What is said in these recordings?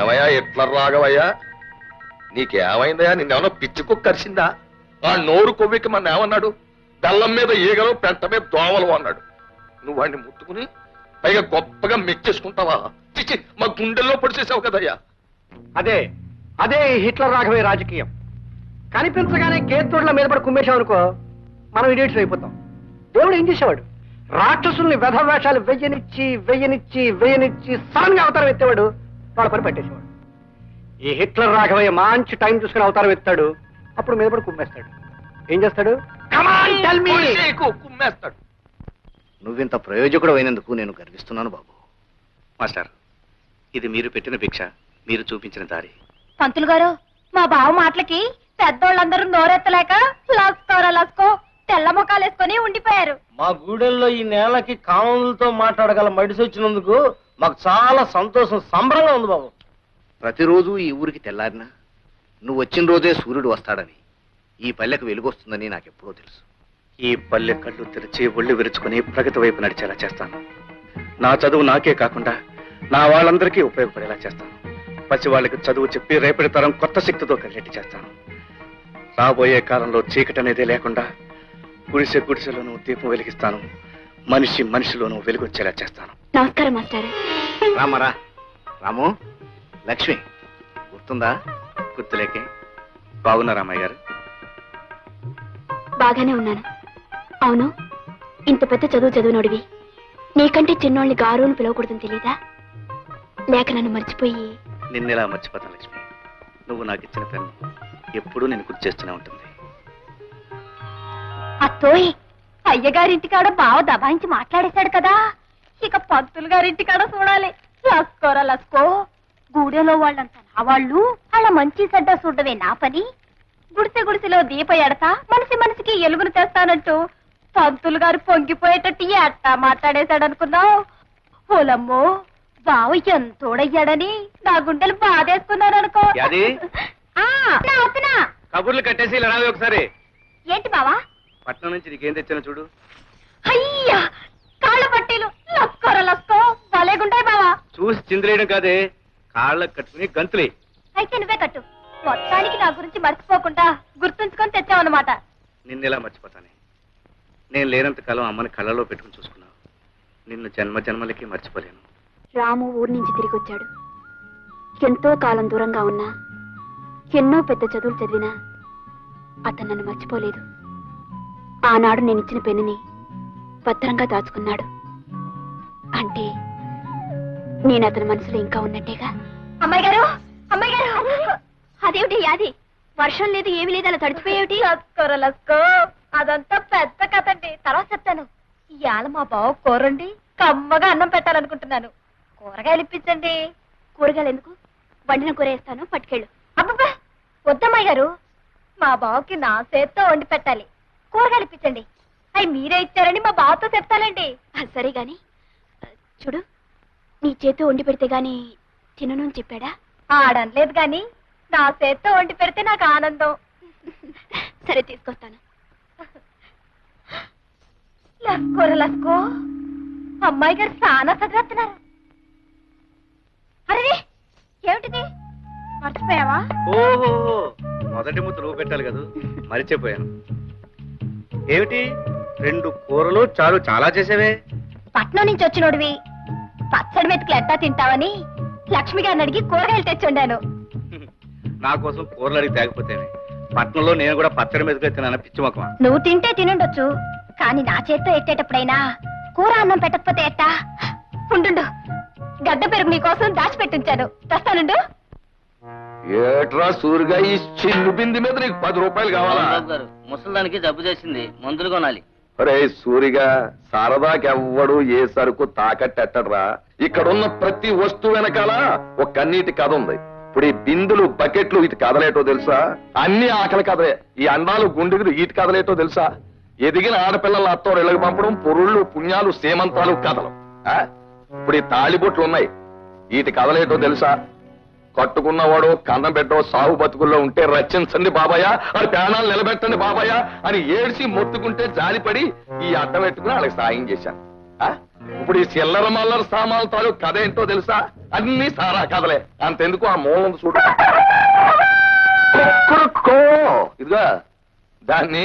ఏమయ్యా ఎట్లా రాగవయ్యా నీకేమైందయ్యా? నిన్నేమన్నా పిచ్చి కుక్క కరిసిందా? ఆ నోరు కొవ్వికి మన ఏమన్నాడు? బెల్లం మీద ఈగలు పెంట మీద దోవలు అన్నాడు. నువ్వు వాడిని ముట్టుకుని పైగా గొప్పగా మెచ్చేసుకుంటావా? చిచి మా గుండెల్లో పొడిచేసావు కదయ్యా. అదే అదే ఈ హిట్లర్ రాఘవే రాజకీయం. కనిపించగానే కేతుడుల మీద పడి కుమ్మేశాం అనుకో మనం ఇడియట్స్ అయిపోతాం. దేవుడు ఏం చేసేవాడు? రాక్షసుల్ని వెధ వేషాలు వెయ్యనిచ్చి వెయ్యనిచ్చి వెయ్యనిచ్చి సడన్గా అవతారం ఎత్తేవాడు వాళ్ళ పని పట్టేసేవాడు. ఈ హిట్లర్ రాఘవయ్య మంచి టైం చూసుకుని అవతారం ఎత్తాడు అప్పుడు మీద పడి కుమ్మేస్తాడు. ఏం చేస్తాడు? Come on, tell me! పొడిచేయకు, కుమ్మేస్తాడు. నువ్వింత ప్రయోజకుడు అయినందుకు నేను గర్విస్తున్నాను బాబు. మాస్టర్ ఇది మీరు పెట్టిన భిక్ష మీరు చూపించిన దారి. పంతులు గారు మా బావ మాటలకి పెద్దోళ్ళందరూ నోరెత్తలేక లస్కోరా లస్కో తెల్ల ముఖాలు వేసుకొని ఉండిపోయారు. మా గూడెల్లో ఈ నేలకి కామన్లతో మాట్లాడగల మడిసి వచ్చినందుకు మాకు చాలా సంతోషం సంబరంగా ఉంది బాబు. ప్రతిరోజు ఈ ఊరికి తెల్లారినా నువ్వు వచ్చిన రోజే సూర్యుడు వస్తాడని ఈ పల్లెకు వెలుగొస్తుందని నాకెప్పుడో తెలుసు. ఈ పల్లె కళ్ళు తెరిచి ఒళ్ళు విరుచుకుని ప్రగతి వైపు నడిచేలా చేస్తాను. నా చదువు నాకే కాకుండా నా వాళ్ళందరికీ ఉపయోగపడేలా చేస్తాను. పసి వాళ్ళకి చదువు చెప్పి రేపటి తరం కొత్త శక్తితో కలిగేట్టు చేస్తాను. రాబోయే కాలంలో చీకటి అనేది లేకుండా గుడిసె గుడిసెలోనూ దీపం వెలిగిస్తాను. మనిషి మనిషిలోనూ వెలుగొచ్చేలా చేస్తాను. నమస్కారం మాస్టర్. రామరా రాము లక్ష్మి గుర్తుందా? గుర్తులేకే. బాగున్నారా అమ్మాయి గారు. బాగానే ఉన్నాను. అవును ఇంత పెద్ద చదువు చదువునోడివి. నీకంటే చిన్నోళ్ళని గారు అని పిలవకూడదని తెలీదా? లేక నన్ను మర్చిపోయి నిన్నెలా మర్చిపోతాను లక్ష్మి? నువ్వు నాకు ఇచ్చిన పెన్ను ఎప్పుడూ నేను గుర్తు చేస్తూనే ఉంటుంది. అత్తోయ్! అయ్యగారింటి కాడ బావ దబాయించి మాట్లాడేశాడు కదా. ఇక పంతులు గారింటి కాడ చూడాలి. లస్కోరా లస్కో. గూడెలో వాళ్ళంతా నా వాళ్ళు అలా మంచి చెడ్డ చూడవే నా పని. గుడిసె గుడిసెలో దీప ఎడతా మనిషి మనిషికి ఎలుగును తెస్తానంటూ పంతులు గారు పొంగిపోయేటట్టు ఎట్టా మాట్లాడేశాడు అనుకున్నావు ఓలమ్మో బావ ఎంతోడయ్యాడని నా గుండెలు? ఆ, నా వస్తున్నా. కబుర్లు కట్టేసి ఇలా ఒకసారి. ఏంటి బావా? పట్నం నుంచి నీకేం తెచ్చాను చూడు. అయ్యా కాళ్ళ పట్టీలు. లస్కోర లస్కో భలేగుంటాయి బావా. చూసి చిందిరేయడం కాదే కాళ్ళకు కట్టుకుని గంతులే. అయితే నువ్వే కట్టు. మొత్తానికి నా గురించి మర్చిపోకుండా గుర్తుంచుకొని తెచ్చావన్నమాట. నిన్నెలా మర్చిపోతానే? నేను లేనంత కాలం అమ్మని కళ్ళలో పెట్టుకుని చూసుకున్నావు నిన్ను జన్మ జన్మలకి మర్చిపోలేను. రాము ఊరి నుంచి తిరిగి వచ్చాడు ఎంతో కాలం దూరంగా ఉన్నా ఎన్నో పెద్ద చదువులు చదివినా అతను నన్ను మర్చిపోలేదు. ఆనాడు నేను ఇచ్చిన పెన్నుని భద్రంగా దాచుకున్నాడు. అంటే నేను అతని మనసులో ఇంకా ఉన్నట్టేగా? అమ్మాయి గారు! అమ్మాయి గారు! అదేమిటి యాది? వర్షం లేదు ఏమీ లేదు అలా లస్కోర లస్కో అదంతా పెద్ద కథ అండి తర్వాత చెప్తాను. ఇవాళ మా బావ కూరండి కమ్మగా అన్నం పెట్టాలనుకుంటున్నాను. కూరగాయలు ఇప్పించండి. కూరగాయలు ఎందుకు? వండిన కూర వేస్తాను పట్టుకెళ్ళు. అబ్బబ్బా! వద్దమ్మాయి గారు! మా బావకి నా చేత్తో వండి పెట్టాలి. కూరగాయలు ఇప్పించండి అవి మీరే ఇచ్చారని మా బావతో చెప్తానండి. సరే గాని చూడు నీ చేత్తో వండి పెడితే గాని తినను అని చెప్పాడా? ఆడనలేదు గాని నా చేత్తో వండి పెడితే నాకు ఆనందం. సరే తీసుకొస్తాను. లస్కోర లస్కో అమ్మాయి గారు చాలా చదివేస్తున్నారు. అరే ఏమిటిది? మర్చిపోయావా? ఓహో మొదటి ముద్ద నువ్వు పెట్టాలి కదా. మరిచిపోయాను. ఏమిటి? రెండు కూరలు చారు చాలా చేసేవే. పట్నం నుంచి వచ్చినోడివి. పచ్చడి మెతుకులు ఎట్టా తింటావని లక్ష్మి గారిని అడిగి కూరగాయలు తెచ్చి వండాను. నా కోసం కూరలు అడిగి తేకపోతేనే పట్నంలో నేను కూడా పచ్చడి మీదకి తిన్నాను పిచ్చి మొక్కమా నువ్వు తింటే తినుండొచ్చు. కానీ నా చేత్తో ఎట్టేటప్పుడైనా కూర అన్నం పెట్టకపోతే ఎట్టా? ఉండు గడ్డ పెరుగు నీకోసం దాచిపెట్టించాను. తెస్తానుండు? ఏట్రా సూరిగా ఈ చిల్లు బింది మీద నీకు పది రూపాయలు కావాలా? గారు ముసలిదానికి జబ్బు చేసింది మందులు కొనాలి. అరే సూరిగా సరదాకెవ్వడు ఏ సరుకు తాకట్టెట్టడ్రా? ఇక్కడున్న ప్రతి వస్తువు వెనకాల ఒక కన్నీటి కథ ఉంది. ఇప్పుడు ఈ బిందులు బకెట్లు ఇటు కదలేటో తెలుసా? అన్ని ఆకలి కథలే. ఈ అండాలు గుండెలు ఇటు కదలేటో తెలుసా? ఎదిగిన ఆడపిల్లల అత్తోరు ఇళ్ళకి పంపడం పొరుళ్ళు పుణ్యాలు సేమంతాలు కథలు. ఆ? ఇప్పుడు ఈ తాళిబొట్లు ఉన్నాయి. వీటి కదలేటో తెలుసా? కట్టుకున్నవాడు కన్నం పెట్టో సాగు బతుకుల్లో ఉంటే రచించండి బాబాయ్ అది ప్రాణాలు నిలబెట్టండి బాబాయ్ అని ఏడ్చి మొత్తుకుంటే జాలిపడి ఈ అడ్డం పెట్టుకుని వాళ్ళకి సాయం చేశాను. ఆ? ఇప్పుడు ఈ చిల్లర మల్లర సామాన్ల తాలూకు కథ ఏంటో తెలుసా? అన్ని సారా కథలే. అంతెందుకు ఆ మూలం చూడు. ఇదిగా దాన్ని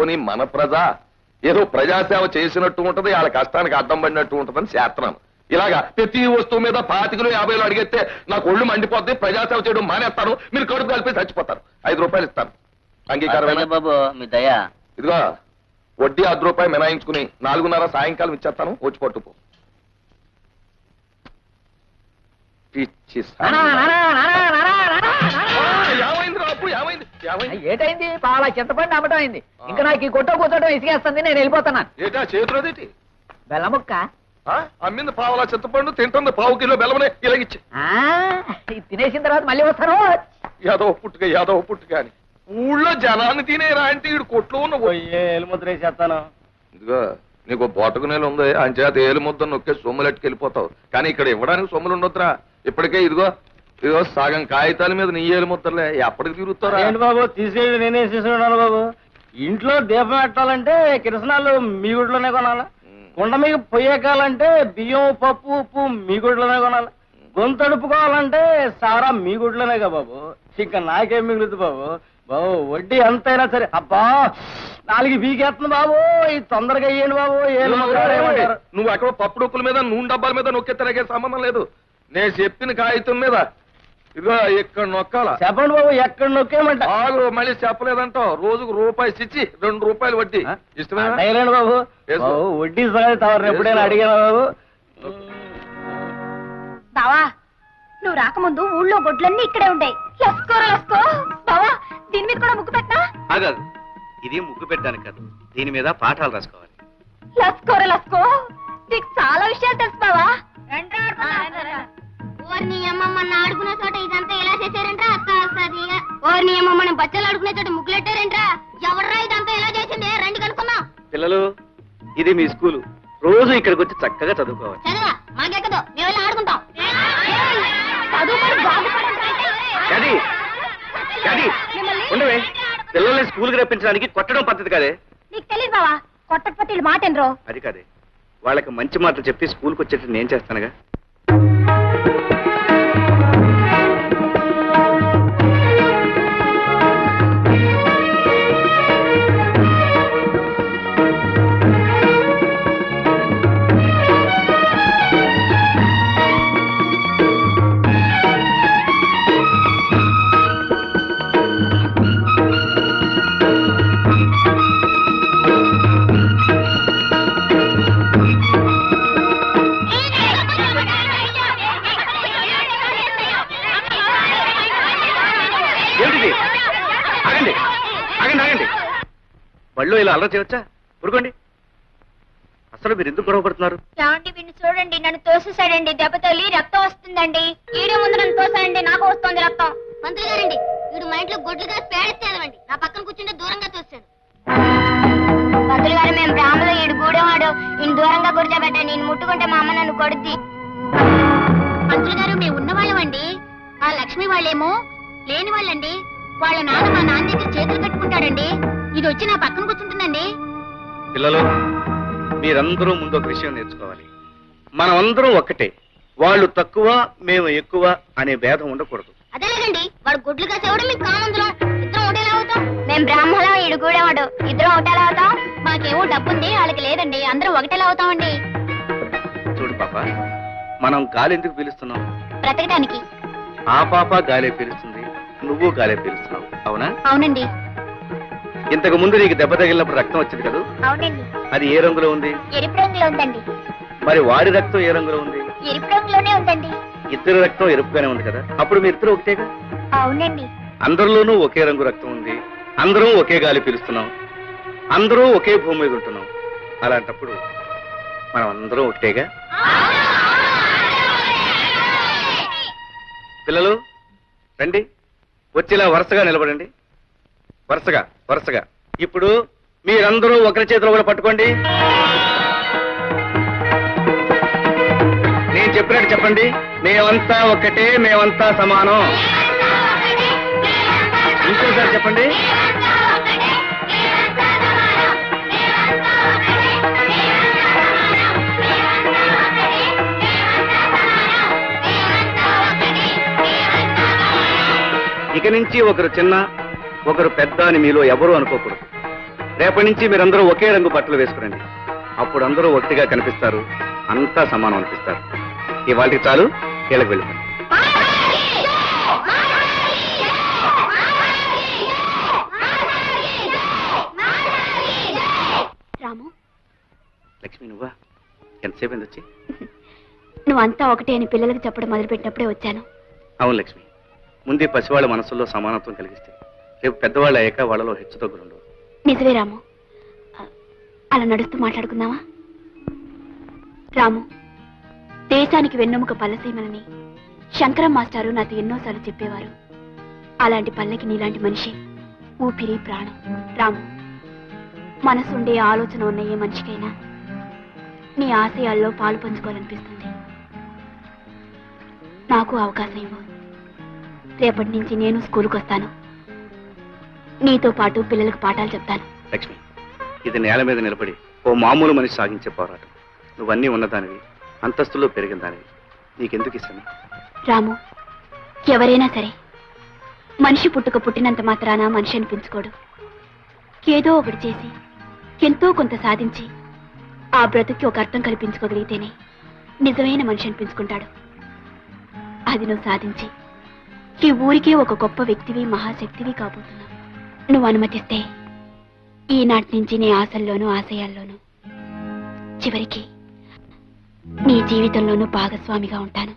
పోనీ మన ప్రజ ఏదో ప్రజాసేవ చేసినట్టు ఉంటది వాళ్ళ కష్టానికి అడ్డం పడినట్టు ఉంటదని చేస్తున్నాను ఇలాగా ప్రతి వస్తువు మీద పాతికలు యాభైలు అడిగితే నాకు ఒళ్ళు మండిపోద్ది ప్రజాసేవ చేయడం మానేస్తాను మీరు కడుపు కలిపి చచ్చిపోతారు. ఐదు రూపాయలు ఇస్తాను అంగీకారమేనా? బాబు మీ దయ. ఇదిగో వడ్డీ అర్ధ రూపాయి మినాయించుకుని నాలుగున్నర సాయంకాలం ఇచ్చేస్తాను వచ్చి పట్టుపో పిచ్చి అప్పుడు ఏమైంది? ఏమైంది? ఏటైంది? పాల చింతపండు అమ్మటం అయింది ఇంకా నాకు ఈ గుట్ట కూర్చోటం ఇసుకేస్తుంది నేను వెళ్ళిపోతున్నాను. ఏటా చేతులదేటి బెల్లముక్క. ఆ, అమ్మింది పావులా చింతపండు తింటుంది పావు కిలో బెల్లమనే ఇలాగిచ్చి ఆ, ఇది తినేసిన తర్వాత మళ్ళీ వస్తాను. యాదవ పుట్టుక యాదవ పుట్టుక అని. ఊళ్ళో జనాన్ని తినేరా అంటే ఈడు కొట్లో ఉన్న ఓ- ఎలుముద్ర వేసేస్తాను. ఇదిగో నీకు బోటకు నేలు ఉంది అంచేత ఏలు ముద్ద నొక్కే సొమ్ములెట్టుకు వెళ్ళిపోతావు కానీ ఇక్కడ ఇవ్వడానికి సొమ్ములు ఉండొద్దురా. ఇప్పటికే ఇదిగో ఇదిగో సగం కాగితాల మీద నీ ఏలు ముద్దలే ఎప్పటికి తిరుగుతారా? ఏంటి బాబు తీసేది నేనే తీసుకున్నాను బాబు? ఇంట్లో దీపం పెట్టాలంటే కిరసనాలు మీ గుడిలోనే కొనాలి? కుండ మీకు పొయ్యకాలంటే బియ్యం పప్పు ఉప్పు మీ గుడిలోనే కొనాలి? గొంతు అడుపుకోవాలంటే సారా మీ గుడిలోనేగా బాబు. ఇంకా నాకేం మిగులుతుంది బాబు? బాబు వడ్డీ ఎంతైనా సరే. అబ్బా నాలుగు బీకేస్తుంది బాబు. ఇది తొందరగా అయ్యండి బాబు. ఏమంటారు? నువ్వు అక్కడ పప్పు డొక్కుల మీద నూనె డబ్బాల మీద నొక్కెత్తనకే సంబంధం లేదు. నేను చెప్పిన కాగితం మీద ఇదిగో ఇక్కడ నొక్కాల? చెప్పండి బాబు ఎక్కడ నొక్కేయమంట ఆగు మళ్ళీ చెప్పలేదంటావు. రోజుకు రూపాయి ఇచ్చి రెండు రూపాయలు వడ్డీ. ఇష్టమేనా? అడగలేండి బాబు. వడ్డీ సంగతి తవరు ఎప్పుడైనా అడిగాను బాబు? బావా నువ్వు రాకముందు ఊళ్ళో గొడ్లన్నీ ఇక్కడే ఉండే లస్కోరా లస్కో. బావా దీని మీద కూడా ముగ్గు పెట్టా ఆగదు. ఇది ముగ్గు పెట్టడానికి కాదు. దీని మీద పాఠాలు రాసుకోవాలి. లస్కో ఇది మీ స్కూలు. రోజు ఇక్కడికి వచ్చి చక్కగా చదువుకోవాలి. డాడీ! డాడీ! ఉండవే. పిల్లల్ని స్కూల్కి రప్పించడానికి కొట్టడం పద్ధతి కాదే. నీకు తెలియదు బావా. కొట్టకపోతే వీళ్ళు మాట ఎనరు అది కాదే. వాళ్ళకి మంచి మాటలు చెప్పి స్కూల్కి వచ్చేట్టు నేను చేస్తానుగా. అల్లరి చేయవచ్చా ఊరుకోండి. అసలు మీరు ఎందుకు గొడవ పడుతున్నారు? ఏమండి వీడిని చూడండి. నన్ను తోసేసాడండి దెబ్బ తల్లి రక్తం వస్తుందండి. ఈడే ముందు నన్ను తోసాడండి నాకు వస్తుంది రక్తం. మంత్రి గారండి వీడు మా ఇంట్లో గొడ్లు కాసి పేడెత్తేదవండి నా పక్కన కూర్చుంటే దూరంగా తోసాడు. మంత్రి గారు మేము బ్రాహ్మలో ఈడు గూడెవాడు. ఈయన దూరంగా కూర్చోబెట్టండి. నేను ముట్టుకుంటే మా అమ్మ నన్ను కొడుద్ది. మంత్రి గారు మేము ఉన్నవాళ్ళమండి. ఆ లక్ష్మి వాళ్ళేమో లేని వాళ్ళండి. వాళ్ళ నాన్న మా నాన్న దగ్గర చేతులు కట్టుకుంటాడండి. ఇది వచ్చి నా పక్కన కూర్చుంటుందండి. పిల్లలు మీరందరూ ముందు ఒక విషయం నేర్చుకోవాలి. మనమందరం ఒక్కటే. వాళ్ళు తక్కువ మేము ఎక్కువ అనే భేదం ఉండకూడదు. అదేలేదండి వాడు గుడ్లు కాసేవాడు మీకు కామందులం. ఇద్దరం ఒకటేలా అవుతాం? మేము బ్రాహ్మణం ఈడు కూడేవాడు ఇద్దరం ఒకటేలా అవుతాం? మాకేమో డబ్బు ఉంది వాళ్ళకి లేదండి. అందరం ఒకటేలా అవుతామండి? చూడు పాప మనం గాలి ఎందుకు పీలుస్తున్నాం? బ్రతకడానికి ఆ పాప గాలే పీలుస్తుంది నువ్వు గాలే పీలుస్తున్నావు. అవునా? అవునండి. ఇంతకు ముందు నీకు దెబ్బ తగిలినప్పుడు రక్తం వచ్చింది కదా? అవునండి. అది ఏ రంగులో ఉంది? ఎరుపు రంగులో ఉందండి. మరి వాడి రక్తం ఏ రంగులో ఉంది? ఎరుపు రంగులోనే ఉందండి. ఇద్దరు రక్తం ఎరుపుగానే ఉంది కదా? అప్పుడు మీ ఇద్దరు ఒకటేగా? అవునండి. అందరిలోనూ ఒకే రంగు రక్తం ఉంది. అందరం ఒకే గాలి పీలుస్తున్నాం. అందరూ ఒకే భూమి మీద ఉంటున్నాం. అలాంటప్పుడు మనం అందరం ఒకటేగా? పిల్లలు రండి. వచ్చేలా వరుసగా నిలబడండి. వరుసగా. వరుసగా. ఇప్పుడు మీరందరూ ఒకరి చేతిలో కూడా పట్టుకోండి. నేను చెప్పినట్టు చెప్పండి. మేమంతా ఒకటే మేమంతా సమానం. ఇంకోసారి చెప్పండి. ఇక నుంచి ఒకరు చిన్న ఒకరు పెద్ద అని మీలో ఎవరు అనుకోకూడదు. రేపటి నుంచి మీరందరూ ఒకే రంగు బట్టలు వేసుకురండి. అప్పుడు అందరూ ఒకటిగా కనిపిస్తారు. అంతా సమానం అనిపిస్తారు. ఇవాళకి చాలు కీళ్ళకి వెళ్ళిపోండి. రాము. లక్ష్మి నువ్వా? ఎంతసేపు అయింది వచ్చి? నువ్వంతా ఒకటే అని పిల్లలకు చెప్పడం మొదలుపెట్టినప్పుడే వచ్చాను. అవును లక్ష్మి. ముందే పసివాళ్ళ మనసుల్లో సమానత్వం కలిగిస్తే రేపు పెద్దవాళ్ళు అయ్యాక వాళ్ళలో హెచ్చు ఉండవు. నిజమే రాము. అలా నడుస్తూ మాట్లాడుకుందామా? రాము దేశానికి వెన్నెముక పల్లసీమలని శంకరం మాస్టారు నాతో ఎన్నోసార్లు చెప్పేవారు. అలాంటి పల్లెకి నీలాంటి మనిషి ఊపిరి ప్రాణం. రాము మనసుండే ఆలోచన ఉన్న ఏ మనిషికైనా నీ ఆశయాల్లో పాలు పంచుకోవాలనిపిస్తుంది. నాకు అవకాశం ఇవ్వు. రేపటి నుంచి నేను స్కూల్కి వస్తాను నీతో పాటు పిల్లలకు పాఠాలు చెప్తాను. లక్ష్మి ఇది నేల మీద నిలబడి ఓ మామూలు మనిషి సాగించే పోరాటం. నువ్వన్నీ ఉన్నదానివి అంతస్తులో పెరిగిన దానివి. నీకెందుకు ఇష్టం రాము ఎవరైనా సరే మనిషి పుట్టుక పుట్టినంత మాత్రాన మనిషి అనిపించుకోడు. ఏదో ఒకటి చేసి ఎంతో కొంత సాధించి ఆ బ్రతుక్కి ఒక అర్థం కల్పించుకోగలిగితేనే నిజమైన మనిషి అనిపించుకుంటాడు. అది నువ్వు సాధించి ఈ ఊరికే ఒక గొప్ప వ్యక్తివి మహాశక్తివి కాబోతున్నావు. నువ్వు అనుమతిస్తే ఈనాటి నుంచి నీ ఆశల్లోనూ ఆశయాల్లోనూ చివరికి నీ జీవితంలోనూ భాగస్వామిగా ఉంటాను.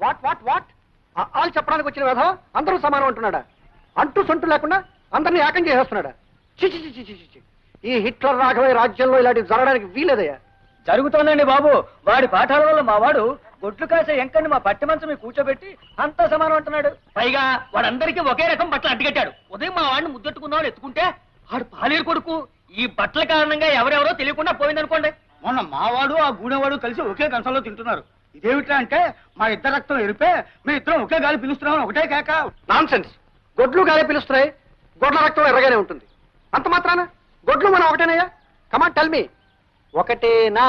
వాట్ వాట్ వాట్ ఆలు చెప్పడానికి వచ్చిన వ్యధ అందరూ సమానం అంటున్నాడా? అంటూ సొంటు లేకుండా అందరినీ ఏకం చేసేస్తున్నాడా? చిచి చిచి చిచి చి ఈ హిట్లర్ రాఘవయ్య రాజ్యంలో ఇలాంటివి జరగడానికి వీలేదయ్యా? జరుగుతోందండి బాబు. వాడి పాఠాల వల్ల మా వాడు గొడ్లు కాసే ఎంకని మా పట్టి మంచం మీద కూర్చోబెట్టి అంతా సమానం అంటున్నాడు. పైగా వాడందరికీ ఒకే రకం బట్టలు అడ్డుకట్టాడు ఉదయం మా వాడిని ముద్దెట్టుకుందామని ఎత్తుకుంటే వాడు పాలేరు కొడుకు. ఈ బట్టల కారణంగా ఎవరెవరో తెలియకుండా పోయిందనుకోండి. మొన్న మావాడు ఆ గూడెవాడు కలిసి ఒకే కంచంలో తింటున్నారు. ఇదేమిటా అంటే మా ఇద్దరు రక్తం ఎరిపే మీ ఇద్దరం ఒకే గాలి పిలుస్తున్నాం ఒకటే కేక. నాన్ సెన్స్ గొడ్లు గాలే పిలుస్తున్నాయి గొడ్ల రక్తం ఎర్రగానే ఉంటుంది. అంత మాత్రాన? గొడ్లు మనం ఒకటేనయ్యా? కమాన్ టెల్ మీ ఒకటేనా?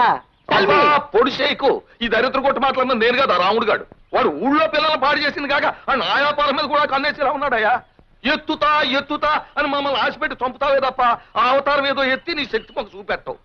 Tell పొడి చేయకు ఈ దరిద్ర కొట్టు మాట్లాడిన నేను కదా రాముడు గాడు. వాడు ఊళ్ళో పిల్లల్ని పాడు చేసింది కాక ఆ నాయాపాల మీద కూడా కన్నేసిలా ఉన్నాడయ్యా. ఎత్తుతా ఎత్తుతా అని మమ్మల్ని ఆశపెట్టి చంపుతావే తప్ప ఆ అవతారం ఏదో ఎత్తి నీ శక్తి మాకు చూపెట్టవు.